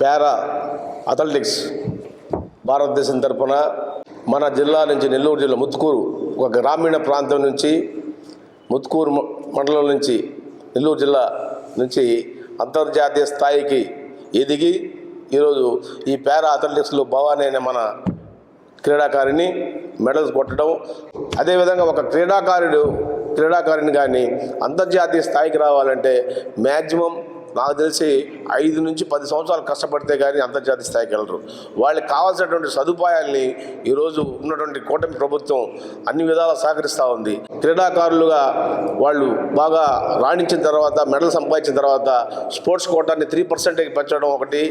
పారా athletics భారతదేశం తరపున మన జిల్లా నుంచి నెల్లూరు జిల్లా ముత్తుకూరు ఒక గ్రామీణ ప్రాంతం నుంచి ముత్తుకూరు మండలం నుంచి నెల్లూరు జిల్లా నుంచి అంతర్జాతీయ స్థాయికి ఎదిగి ఈరోజు ఈ పారా అథ్లెటిక్స్లో భవానీ అనే మన క్రీడాకారిని మెడల్స్ కొట్టడం. అదేవిధంగా ఒక క్రీడాకారుడు క్రీడాకారిని కానీ అంతర్జాతీయ స్థాయికి రావాలంటే మ్యాక్సిమం నాకు తెలిసి ఐదు నుంచి పది సంవత్సరాలు కష్టపడితే కానీ అంతర్జాతీయ స్థాయికి వెళ్ళరు. వాళ్ళకి కావాల్సినటువంటి సదుపాయాల్ని ఈరోజు ఉన్నటువంటి కూటమి ప్రభుత్వం అన్ని విధాలా సహకరిస్తూ ఉంది. క్రీడాకారులుగా వాళ్ళు బాగా రాణించిన తర్వాత మెడల్ సంపాదించిన తర్వాత స్పోర్ట్స్ కోటాన్ని త్రీ పర్సెంటేజ్ పెంచడం ఒకటి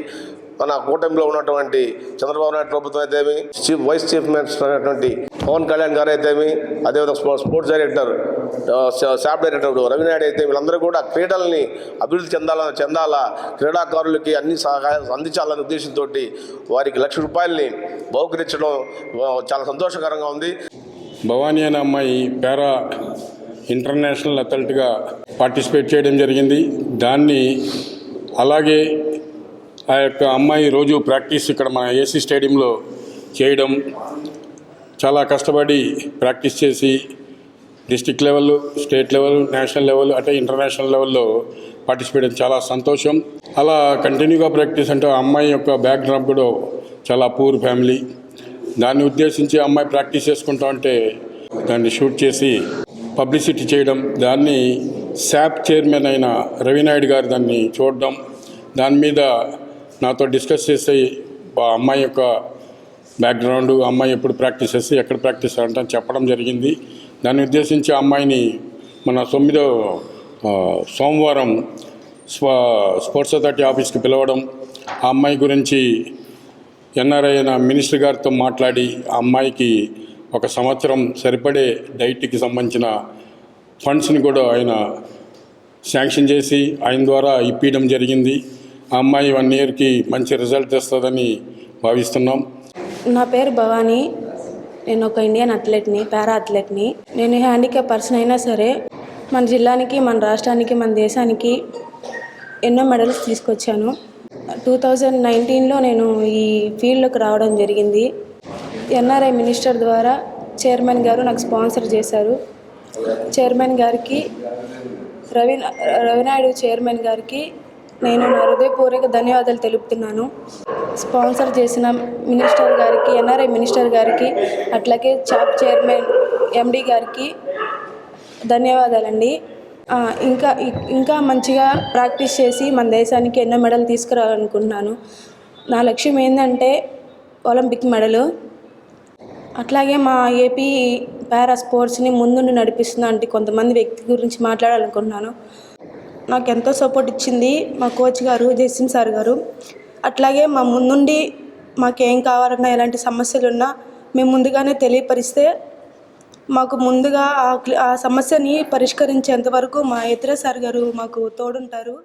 మన కూటమిలో ఉన్నటువంటి చంద్రబాబు నాయుడు ప్రభుత్వం అయితేమి చీఫ్ వైస్ చీఫ్ మినిస్టర్ అయినటువంటి పవన్ కళ్యాణ్ గారు అయితేమి అదేవిధంగా స్పోర్ట్స్ డైరెక్టర్ ఆ, శాప్ డైరెక్టర్ రవినాయుడు అయితే వీళ్ళందరూ కూడా క్రీడల్ని అభివృద్ధి చెందాలని చెందాలా క్రీడాకారులకి అన్ని సహాయాలు అందించాలనే ఉద్దేశంతో వారికి లక్ష రూపాయలని బహుకరించడం చాలా సంతోషకరంగా ఉంది. భవానీ అనే అమ్మాయి పేరా ఇంటర్నేషనల్ అథ్లెట్గా పార్టిసిపేట్ చేయడం జరిగింది. దాన్ని అలాగే ఆ యొక్క అమ్మాయి రోజు ప్రాక్టీస్ ఇక్కడ మన ఏసీ స్టేడియంలో చేయడం చాలా కష్టపడి ప్రాక్టీస్ చేసి district level state level national level అంటే ఇంటర్నేషనల్ లెవెల్లో పార్టిసిపేట్ చాలా సంతోషం. అలా కంటిన్యూగా ప్రాక్టీస్ అంటే ఆ అమ్మాయి యొక్క బ్యాక్గ్రౌండ్ కూడా చాలా పూర్ ఫ్యామిలీ. దాన్ని ఉద్దేశించి అమ్మాయి ప్రాక్టీస్ చేసుకుంటా ఉంటే దాన్ని షూట్ చేసి పబ్లిసిటీ చేయడం దాన్ని శాప్ చైర్మన్ అయిన రవినాయుడు గారు దాన్ని చూడడం దాని మీద నాతో డిస్కస్ చేసి అమ్మాయి యొక్క బ్యాక్గ్రౌండ్ అమ్మాయి ఎప్పుడు ప్రాక్టీస్ చేస్తే ఎక్కడ ప్రాక్టీస్ అంటే చెప్పడం జరిగింది. దాన్ని ఉద్దేశించి అమ్మాయిని మన తొమ్మిదో సోమవారం స్వ స్పోర్ట్స్ అథారిటీ ఆఫీస్కి పిలవడం ఆ అమ్మాయి గురించి ఎన్ఆర్ఐ అయిన మినిస్టర్ గారితో మాట్లాడి ఆ అమ్మాయికి ఒక సంవత్సరం సరిపడే డైట్కి సంబంధించిన ఫండ్స్ని కూడా ఆయన శాంక్షన్ చేసి ఆయన ద్వారా ఇప్పించడం జరిగింది. ఆ అమ్మాయి వన్ ఇయర్కి మంచి రిజల్ట్ తెస్తుందని భావిస్తున్నాం. నా పేరు భవానీ. నేను ఒక ఇండియన్ అథ్లెట్ని పారా అథ్లెట్ని. నేను హ్యాండిక్యాప్ పర్సన్ అయినా సరే మన జిల్లానికి మన రాష్ట్రానికి మన దేశానికి ఎన్నో మెడల్స్ తీసుకొచ్చాను. టూ థౌజండ్ నైన్టీన్లో నేను ఈ ఫీల్డ్లోకి రావడం జరిగింది. ఎన్ఆర్ఐ మినిస్టర్ ద్వారా చైర్మన్ గారు నాకు స్పాన్సర్ చేశారు. చైర్మన్ గారికి రవి రవినాయుడు చైర్మన్ గారికి నేను నా హృదయపూర్వక ధన్యవాదాలు తెలుపుతున్నాను. స్పాన్సర్ చేసిన మినిస్టర్ గారికి ఎన్ఆర్ఐ మినిస్టర్ గారికి అట్లాగే చాప్ చైర్మన్ ఎండి గారికి ధన్యవాదాలండి. ఇంకా ఇంకా మంచిగా ప్రాక్టీస్ చేసి మన దేశానికి ఎన్నో మెడల్ తీసుకురావాలనుకుంటున్నాను. నా లక్ష్యం ఏంటంటే ఒలింపిక్ మెడలు. అట్లాగే మా ఏపీ పారా స్పోర్ట్స్ని ముందుండి నడిపిస్తున్న అంటే కొంతమంది వ్యక్తి గురించి మాట్లాడాలనుకుంటున్నాను. నాకు ఎంతో సపోర్ట్ ఇచ్చింది మా కోచ్ గారు జయసింగ్ సార్ గారు. అట్లాగే మా ముందుండి మాకేం కావాలన్నా ఎలాంటి సమస్యలు ఉన్నా మేము ముందుగానే తెలియపరిస్తే మాకు ముందుగా ఆ సమస్యని పరిష్కరించేంత వరకు మా ఇతర సార్ గారు మాకు తోడుంటారు.